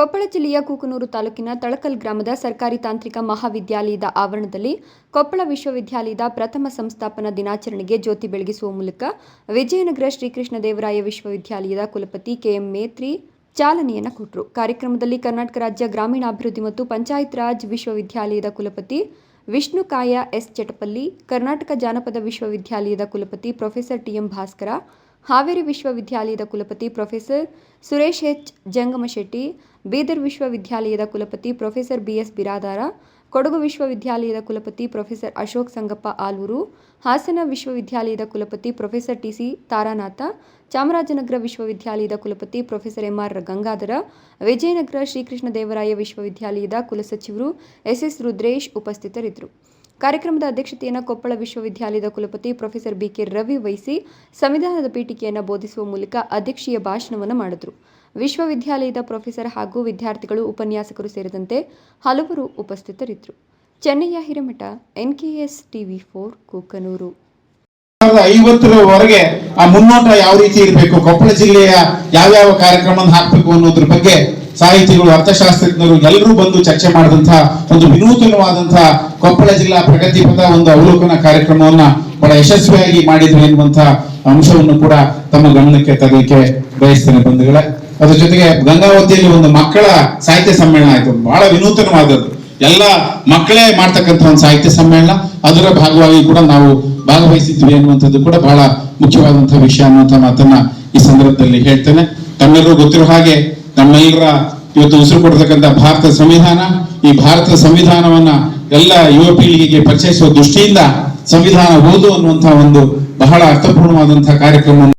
ಕೊಪ್ಪಳ ಜಿಲ್ಲೆಯ ಕೂಕನೂರು ತಾಲೂಕಿನ ತಳಕಲ್ ಗ್ರಾಮದ ಸರ್ಕಾರಿ ತಾಂತ್ರಿಕ ಮಹಾವಿದ್ಯಾಲಯದ ಆವರಣದಲ್ಲಿ ಕೊಪ್ಪಳ ವಿಶ್ವವಿದ್ಯಾಲಯದ ಪ್ರಥಮ ಸಂಸ್ಥಾಪನಾ ದಿನಾಚರಣೆಗೆ ಜ್ಯೋತಿ ಬೆಳಗಿಸುವ ಮೂಲಕ ವಿಜಯನಗರ ಶ್ರೀಕೃಷ್ಣದೇವರಾಯ ವಿಶ್ವವಿದ್ಯಾಲಯದ ಕುಲಪತಿ ಕೆಎಂ ಮೇತ್ರಿ ಚಾಲನೆಯನ್ನು ಕೊಟ್ಟರು ಕಾರ್ಯಕ್ರಮದಲ್ಲಿ ಕರ್ನಾಟಕ ರಾಜ್ಯ ಗ್ರಾಮೀಣಾಭಿವೃದ್ಧಿ ಮತ್ತು ಪಂಚಾಯತ್ ರಾಜ್ ವಿಶ್ವವಿದ್ಯಾಲಯದ ಕುಲಪತಿ ವಿಷ್ಣುಕಾಯ ಎಸ್ ಚಟಪಲ್ಲಿ, ಕರ್ನಾಟಕ ಜಾನಪದ ವಿಶ್ವವಿದ್ಯಾಲಯದ ಕುಲಪತಿ ಪ್ರೊಫೆಸರ್ ಟಿಎಂ ಭಾಸ್ಕರ ಹಾವೇರಿ ವಿಶ್ವವಿದ್ಯಾಲಯದ ಕುಲಪತಿ ಪ್ರೊಫೆಸರ್ ಸುರೇಶ್ ಎಚ್. ಜಂಗಮಶೆಟ್ಟಿ, ಬೀದರ್ ವಿಶ್ವವಿದ್ಯಾಲಯದ ಕುಲಪತಿ ಪ್ರೊಫೆಸರ್ ಬಿಎಸ್ ಬಿರಾದಾರ, ಕೊಡಗು ವಿಶ್ವವಿದ್ಯಾಲಯದ ಕುಲಪತಿ ಪ್ರೊಫೆಸರ್ ಅಶೋಕ್ ಸಂಗಪ್ಪ ಆಲೂರು, ಹಾಸನ ವಿಶ್ವವಿದ್ಯಾಲಯದ ಕುಲಪತಿ ಪ್ರೊಫೆಸರ್ ಟಿಸಿ ತಾರಾನಾಥ, ಚಾಮರಾಜನಗರ ವಿಶ್ವವಿದ್ಯಾಲಯದ ಕುಲಪತಿ ಪ್ರೊಫೆಸರ್ ಎಂಆರ್ ಗಂಗಾಧರ, ವಿಜಯನಗರ ಶ್ರೀಕೃಷ್ಣ ದೇವರಾಯ ವಿಶ್ವವಿದ್ಯಾಲಯದ ಕುಲಸಚಿವರು ಎಸ್ಎಸ್ ರುದ್ರೇಶ್ ಉಪಸ್ಥಿತರಿದ್ದರು. ಕಾರ್ಯಕ್ರಮದ ಅಧ್ಯಕ್ಷತೆಯನ್ನು ಕೊಪ್ಪಳ ವಿಶ್ವವಿದ್ಯಾಲಯದ ಕುಲಪತಿ ಪ್ರೊಫೆಸರ್ ಬಿಕೆ ರವಿ ವಹಿಸಿ ಸಂವಿಧಾನದ ಪೀಠಿಕೆಯನ್ನು ಬೋಧಿಸುವ ಮೂಲಕ ಅಧ್ಯಕ್ಷೀಯ ಭಾಷಣವನ್ನು ಮಾಡಿದರು. ವಿಶ್ವವಿದ್ಯಾಲಯದ ಪ್ರೊಫೆಸರ್ ಹಾಗೂ ವಿದ್ಯಾರ್ಥಿಗಳು, ಉಪನ್ಯಾಸಕರು ಸೇರಿದಂತೆ ಹಲವರು ಉಪಸ್ಥಿತರಿದ್ದರು. Chennaiah, Hiremath, NKS TV four, Kukanur. ಐವತ್ತರವರೆಗೆ ಆ ಮುನ್ನೋಟ ಯಾವ ರೀತಿ ಇರಬೇಕು, ಕೊಪ್ಪಳ ಜಿಲ್ಲೆಯ ಯಾವ್ಯಾವ ಕಾರ್ಯಕ್ರಮ ಹಾಕಬೇಕು ಅನ್ನೋದ್ರ ಬಗ್ಗೆ ಸಾಹಿತಿಗಳು, ಅರ್ಥಶಾಸ್ತ್ರಜ್ಞರು ಎಲ್ಲರೂ ಬಂದು ಚರ್ಚೆ ಮಾಡಿದಂತಹ ಒಂದು ವಿನೂತನವಾದಂತಹ ಕೊಪ್ಪಳ ಜಿಲ್ಲಾ ಪ್ರಗತಿ ಪಥ ಒಂದು ಅವಲೋಕನ ಕಾರ್ಯಕ್ರಮವನ್ನ ಬಹಳ ಯಶಸ್ವಿಯಾಗಿ ಮಾಡಿದ್ರು ಎನ್ನುವಂತಹ ಅಂಶವನ್ನು ಕೂಡ ತಮ್ಮ ಗಮನಕ್ಕೆ ತರಲಿಕ್ಕೆ ಬಯಸ್ತೇನೆ ಬಂಧುಗಳೇ. ಅದ್ರ ಜೊತೆಗೆ ಗಂಗಾವತಿಯಲ್ಲಿ ಒಂದು ಮಕ್ಕಳ ಸಾಹಿತ್ಯ ಸಮ್ಮೇಳನ ಆಯ್ತು. ಬಹಳ ವಿನೂತನವಾದದ್ದು. ಎಲ್ಲ ಮಕ್ಕಳೇ ಮಾಡ್ತಕ್ಕಂಥ ಒಂದು ಸಾಹಿತ್ಯ ಸಮ್ಮೇಳನ. ಅದರ ಭಾಗವಾಗಿ ಕೂಡ ನಾವು ಭಾಗವಹಿಸಿದ್ವಿ ಅನ್ನುವಂಥದ್ದು ಕೂಡ ಬಹಳ ಮುಖ್ಯವಾದಂತಹ ವಿಷಯ ಅನ್ನುವಂಥ ಮಾತನ್ನ ಈ ಸಂದರ್ಭದಲ್ಲಿ ಹೇಳ್ತೇನೆ. ತಮ್ಮೆಲ್ಲರೂ ಗೊತ್ತಿರೋ ಹಾಗೆ ನಮ್ಮೆಲ್ಲರ ಇವತ್ತು ಉಸಿರು ಕೊಡ್ತಕ್ಕಂಥ ಭಾರತ ಸಂವಿಧಾನ, ಈ ಭಾರತ ಸಂವಿಧಾನವನ್ನ ಎಲ್ಲ ಯುವ ಪೀಳಿಗೆಗೆ ಪರಿಚಯಿಸುವ ದೃಷ್ಟಿಯಿಂದ ಸಂವಿಧಾನ ಓದು ಅನ್ನುವಂತಹ ಒಂದು ಬಹಳ ಅರ್ಥಪೂರ್ಣವಾದಂತಹ ಕಾರ್ಯಕ್ರಮವನ್ನು